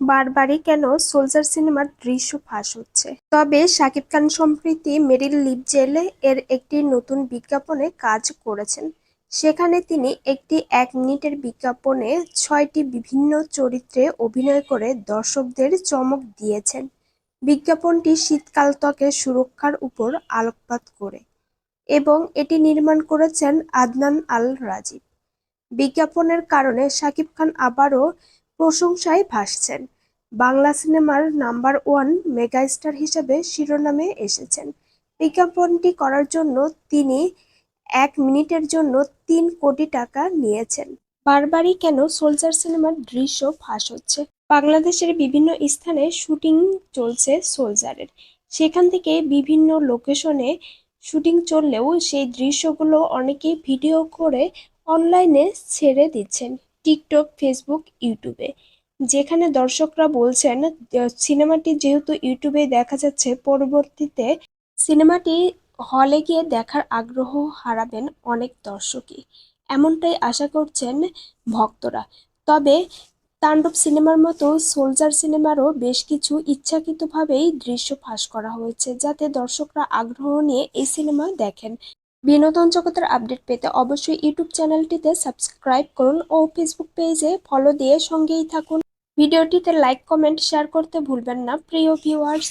বারবারই কেন সোলজার সিনেমার দৃশ্য ফাঁস হচ্ছে? তবে শাকিব খান সম্প্রতি মেরিল লিপজেল এর একটি নতুন বিজ্ঞাপনে কাজ করেছেন। সেখানে তিনি একটি এক মিনিটের বিজ্ঞাপনে ছয়টি বিভিন্ন চরিত্রে অভিনয় করে দর্শকদের চমক দিয়েছেন। বিজ্ঞাপনটি শীতকাল ত্বকের সুরক্ষার উপর আলোকপাত করে এবং এটি নির্মাণ করেছেন আদনান আল রাজীব বিজ্ঞাপনের কারণে শাকিব খান আবারও প্রশংসায় ভাসছেন। বাংলা সিনেমার নাম্বার ওয়ান মেগাস্টার হিসেবে শিরোনামে এসেছেন। বিজ্ঞাপনটি করার জন্য তিনি এক মিনিটের জন্য তিন কোটি টাকা নিয়েছেন। বারবারই কেন সোলজার সিনেমার দৃশ্য ফাঁস হচ্ছে? বাংলাদেশের বিভিন্ন স্থানে শুটিং চলছে সোলজারের। সেখান থেকে বিভিন্ন লোকেশনে শুটিং চললেও সেই দৃশ্যগুলো অনেকেই ভিডিও করে অনলাইনে ছেড়ে দিচ্ছেন। টিকটক, ফেসবুক, ইউটিউবে। যেখানে দর্শকরা বলছেন সিনেমাটি যেহেতু ইউটিউবে দেখা যাচ্ছে, পরবর্তীতে সিনেমাটি হলে গিয়ে দেখার আগ্রহ হারাবেন অনেক দর্শকই। এমনটাই আশা করছেন ভক্তরা। তবে তাণ্ডব সিনেমার মতো সোলজার সিনেমারও বেশ কিছু ইচ্ছাকৃতভাবেই দৃশ্য ফাঁস করা হয়েছে, যাতে দর্শকরা আগ্রহ নিয়ে এই সিনেমা দেখেন। বিনোদন জগতের আপডেট পেতে অবশ্যই ইউটিউব চ্যানেলটিতে সাবস্ক্রাইব করুন ও ফেসবুক পেজে ফলো দিয়ে সঙ্গেই থাকুন। ভিডিওটিতে লাইক, কমেন্ট, শেয়ার করতে ভুলবেন না, প্রিয় ভিউয়ার্স